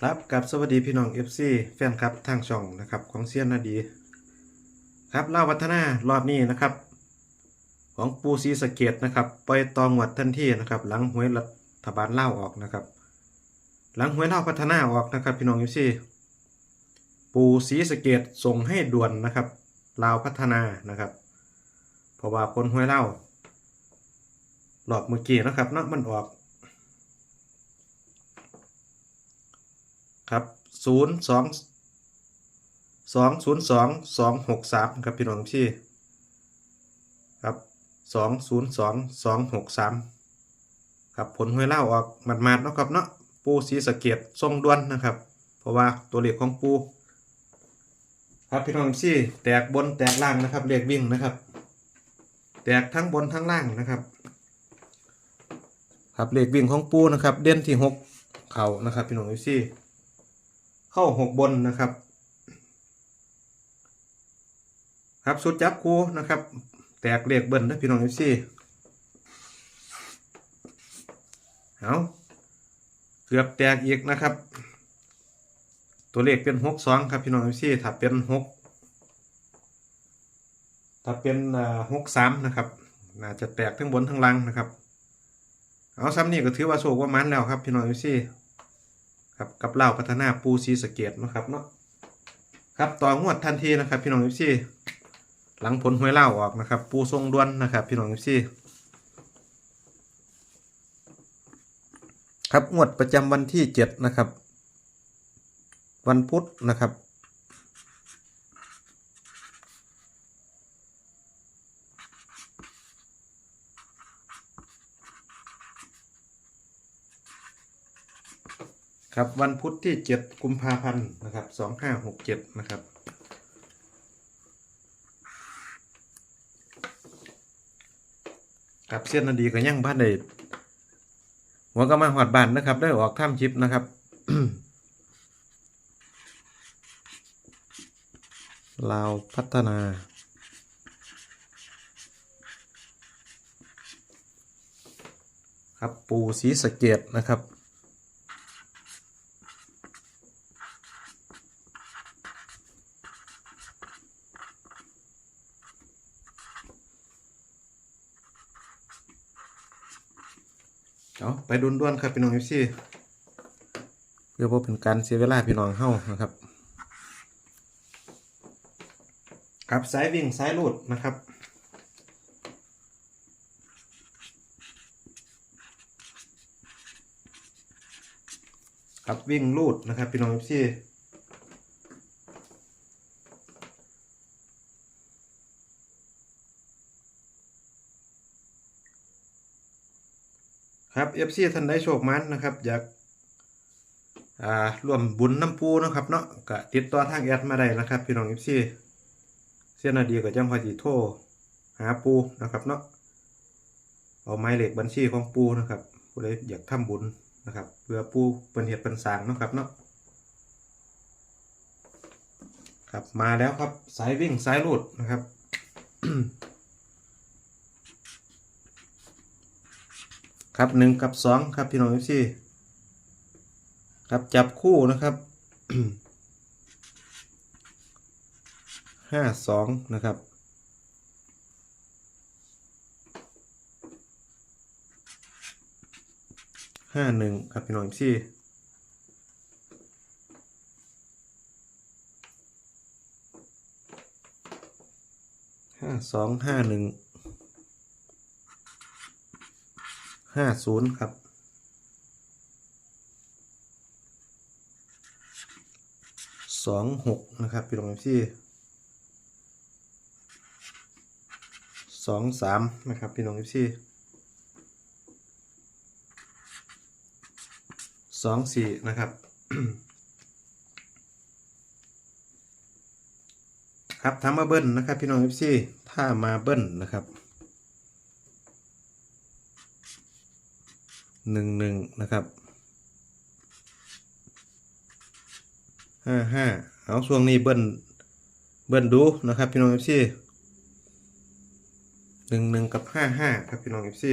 ครับกับสวัสดีพี่น้อง FC แฟนครับทางช่องนะครับของเซียนนาดี ครับเล่าวัฒนารอบนี้นะครับ ของปูซีสะเกตนะครับปล่อยตองหวัดทันทีนะครับ หลังหวยรัฐบาลเล่าออกนะครับ หลังหวยเล่าพัฒนาออกนะครับ พี่น้อง FC ปูซีสะเกตส่งให้ด่วนนะครับลาวพัฒนานะครับ เพราะว่าผลหวยเล่าวหลอกเมื่อกี้นะครับเนาะมันออก ครับศูนย์สองสองศูนย์สองสองหกสามครับพี่น้องพี่ครับสองศูนย์สองสองหกสามครับผลหวยเล่าออกหมาดๆเนาะครับเนาะปูสีสะเกตทรงด่วนนะครับ เพราะว่าตัวเลขของปูครับพี่น้องพี่แตกบนแตกล่างนะครับเลขวิ่งนะครับ แตกทั้งบนทั้งล่างนะครับ ครับเลขวิ่งของปูนะครับ เด่นที่หกเข่านะครับ พี่น้องพี่ เข้าหกบนนะครับ ครับสุดจับคูนะครับ แตกเลขเบิ้ลนะพี่น้องเอฟซีเอาเกือบแตกอีกนะครับ ตัวเลขเป็นหกสองครับพี่น้องเอฟซีถ้าเป็นหกถ้าเป็นหกสามนะครับน่าจะแตกทั้งบนทั้งล่างนะครับ เอาซ้ำนี่ก็ถือว่าโชคว่ามันแล้วครับพี่น้องเอฟซี ครับกับเล่าพัฒนาปูซีสะเกตนะครับเนาะครับต่องวดทันทีนะครับ พี่น้องเอฟซีหลังผลหวยเล่าออกนะครับ ปูทรงด้วนนะครับ พี่น้องเอฟซีครับงวดประจำวันที่เจ็ดนะครับ วันพุธนะครับ ครับวันพุธที่เจ็ดกุมภาพันธ์นะครับสองห้าหกเจ็ดนะครับครับเส้นนาดีก็ยังบ้านเดหัวก็มาหอดบานนะครับ ได้ออกถ้ำชิปนะครับลาวพัฒนาครับปูสีสะเกตนะครับ เอาไปดุนด้วนๆครับพี่น้องเอฟซีเพื่อว่าเป็นการเสียเวลาพี่น้องเฮ้านะครับครับสายวิ่งสายลูดนะครับครับวิ่งลูดนะครับพี่น้องเอฟซี ครับเอฟซีท่านได้โชคมันนะครับอยากอ่าร่วมบุญน้ำปูนะครับเนาะก็ติดต่อทางแอดมาได้นะครับ พี่น้องเอฟซีเสียนาดีก็จังพอจีโทรหาปูนะครับเนาะเอาไม้เหล็กบัญชีของปูนะครับผู้ใดอยากทำบุญนะครับเพื่อปูเป็นเหตุเป็นสางนะครับเนาะครับมาแล้วครับสายวิ่งสายลูดนะครับ ครับหนึ่งกับสองครับพี่น้องเอฟซีครับจับคู่นะครับห้าสองนะครับห้าหนึ่งครับพี่น้องเอฟซีห้าสองห้าหนึ่ง ห้าศูนย์ครับ สองหกนะครับพี่น้องพี่สองสามนะครับพี่น้องพี่สองสี่นะครับครับทำมาเบิ้ลนะครับ พี่น้องพี่ถ้ามาเบิ้ลนะครับ หนึ่งหนึ่งนะครับห้าห้าเอาช่วงนี้เบิ้ลเบิ้ลดูนะครับพี่น้องเอฟซีหนึ่งหนึ่งกับห้าห้าครับพี่น้องเอฟซี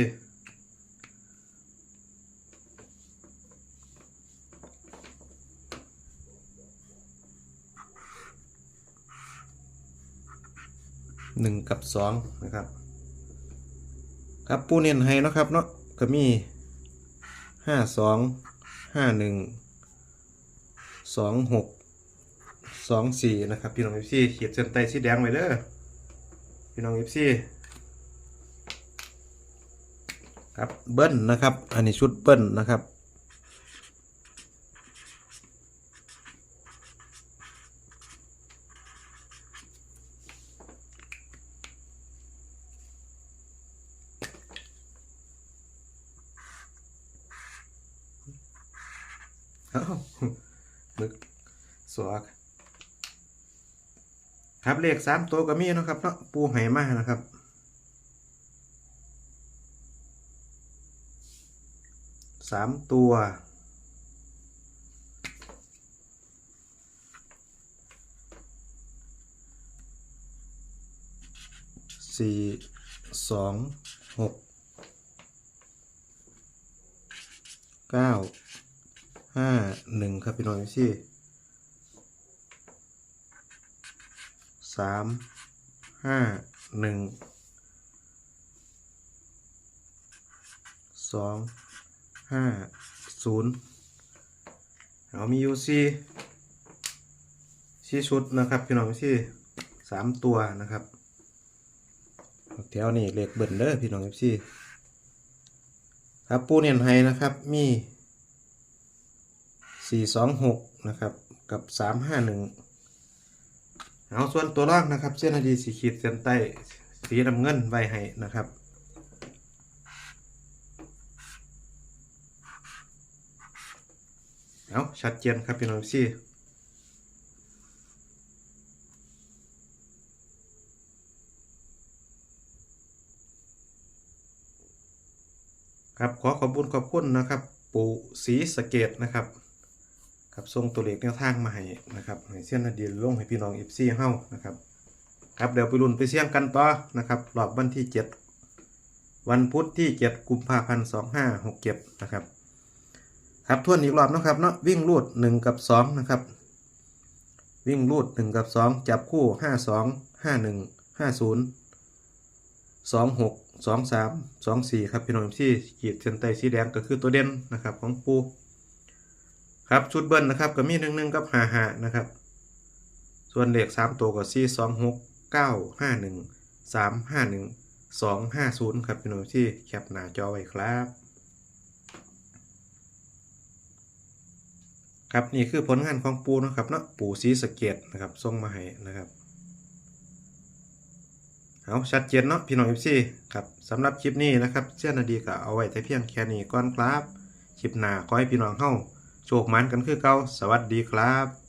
หนึ่งกับสองนะครับ ครับปูเนียนไฮนะครับเนาะก็มี ห้าสองห้าหนึ่งสองหกสองสี่นะครับพี่น้องเอฟซีขีดเส้นใต้สีแดงไว้เด้อพี่น้องเอฟซีครับเบิ้ลนะครับ อันนี้ชุดเบิ้ลนะครับ หมึกสวกครับเลขสามตัวก็มีนะครับเนาะปูไหมานะครับสามตัวสี่สองหกเก้า ห้าหนึ่งครับพี่น้องที่สามห้าหนึ่งสองห้าศูนย์เอามียูซีชี้ชุดนะครับ พี่น้องที่สามตัวนะครับแถวนี้เลขเบิ่นเด้อพี่น้องที่ครับปูเนียนไฮนะครับ มี สี่สองหกนะครับกับสามห้าหนึ่งเอาส่วนตัวล่างนะครับเส้นนาดีสีขีดเส้นใต้สีน้ำเงินไว้ให้นะครับเอาชัดเจนครับพี่น้องซี่ครับขอขอบคุณขอบคุณนะครับ ปู่สีสเกตนะครับ ครับส่งตัวเลขแนวทางมาให้นะครับให้เส้นนาดีลงให้พี่น้องอีฟซี่เฮานะครับครับเดี๋ยวไปรุ่นไปเสี่ยงกันต่อนะครับรอบวันที่ 7 วันพุธที่ 7 กุมภาพันธ์2567นะครับครับทวนอีกรอบนะครับเนาะวิ่งรูด 1 กับ 2 นะครับ วิ่งรูด 1 กับ 2 จับคู่ 52 51 50 26 23 24 ครับพี่น้องที่ขีดเส้นใต้สีแดงก็คือตัวเด่นนะครับของปู ครับชุดเบิ้ลนะครับก็มีหนึ่งหนึ่งกับห้าห้านะครับ ส่วนเลขสามตัวก็สี่สองหกเก้าห้าหนึ่งสามห้าหนึ่งสองห้าศูนย์ครับพี่น้องที่แคปหน้าจอไว้ครับ ครับนี่คือผลงานของปูนะครับเนาะปูสีสเกตนะครับส่งมาให้นะครับเอาชัดเจนเนาะพี่น้องเอฟซีครับสำหรับคลิปนี้นะครับเชื่อนาดีก็เอาไว้แต่เพียงแค่นี้ก่อนครับคลิปหน้าขอให้พี่น้องเฮา โชคมันกันคือเก่าสวัสดีครับ